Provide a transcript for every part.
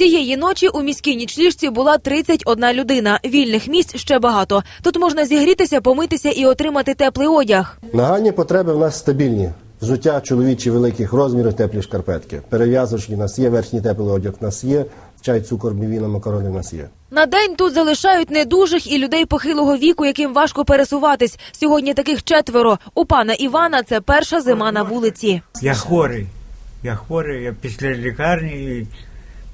Цієї ночі у міській нічліжці була 31 людина. Вільних місць ще багато. Тут можна зігрітися, помитися і отримати теплий одяг. Нагальні потреби в нас стабільні. Взуття чоловічі великих розмірів, теплі шкарпетки. Перев'язочні в нас є, верхній теплий одяг в нас є, чай, цукор, мівіна, макарони в нас є. На день тут залишають недужих і людей похилого віку, яким важко пересуватись. Сьогодні таких четверо. У пана Івана це перша зима на вулиці. Я хворий. Я хворий, я після лікарні і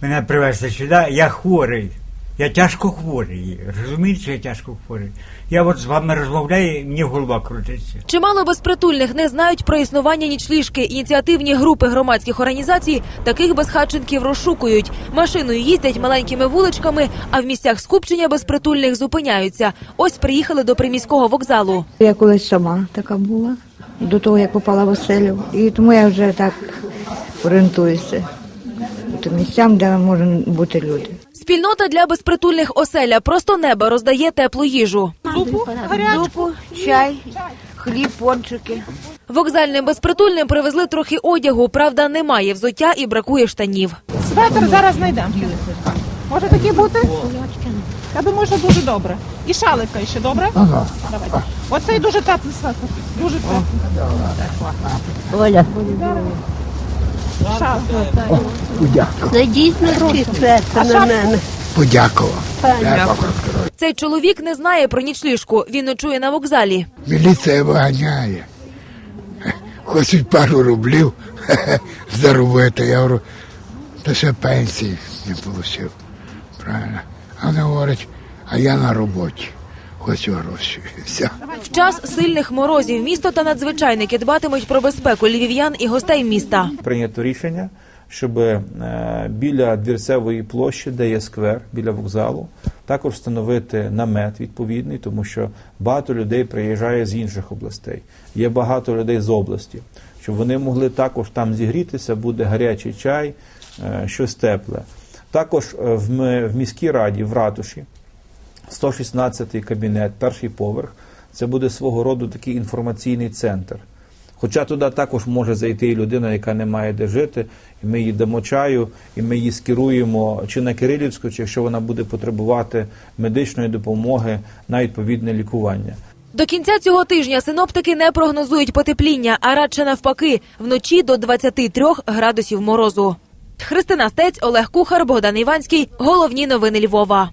мене привезли сюди. Я хворий. Я тяжко хворий. Розумієте, що я тяжко хворий. Я от з вами розмовляю, і мені голова крутиться. Чимало безпритульних не знають про існування нічліжки. Ініціативні групи громадських організацій таких безхатченків розшукують. Машиною їздять маленькими вуличками, а в місцях скупчення безпритульних зупиняються. Ось приїхали до приміського вокзалу. Я колись сама така була до того, як попала в оселю. І тому я вже так орієнтуюся по місцям, де можуть бути люди. Спільнота для безпритульних оселя просто неба роздає теплу їжу. Зупу, чай, хліб, пончики. Вокзальним безпритульним привезли трохи одягу. Правда, немає взуття і бракує штанів. Светр зараз знайдемо. Може такі бути? Я думаю, що дуже добре. І шалика ще добре? Ага. Давайте. Оцей дуже теплий светр. Дуже теплий. Оля, Шал. зайдіть на руки на мене. подякував. Цей чоловік не знає про нічліжку. Він ночує на вокзалі. Міліція виганяє. Хочуть пару рублів заробити. Я говорю, та ще пенсії не отримав. Правильно. А вони говорять, а я на роботі. Хочу гроші. Все. В час сильних морозів місто та надзвичайники дбатимуть про безпеку львів'ян і гостей міста. прийнято рішення, щоб е, біля двірцевої площі, де є сквер, біля вокзалу, також встановити намет відповідний, тому що багато людей приїжджає з інших областей. Є багато людей з області, щоб вони могли також там зігрітися, буде гарячий чай, е, щось тепле. Також е, в міській раді, в ратуші, 116 кабінет, перший поверх. Це буде свого роду такий інформаційний центр. Хоча туди також може зайти і людина, яка не має де жити, і ми їй дамо чаю, і ми її скеруємо чи на Кирилівську, чи якщо вона буде потребувати медичної допомоги на відповідне лікування. До кінця цього тижня синоптики не прогнозують потепління, а радше навпаки, вночі до 23 градусів морозу. Христина Стець, Олег Кухар, Богдан Іванський. Головні новини Львова.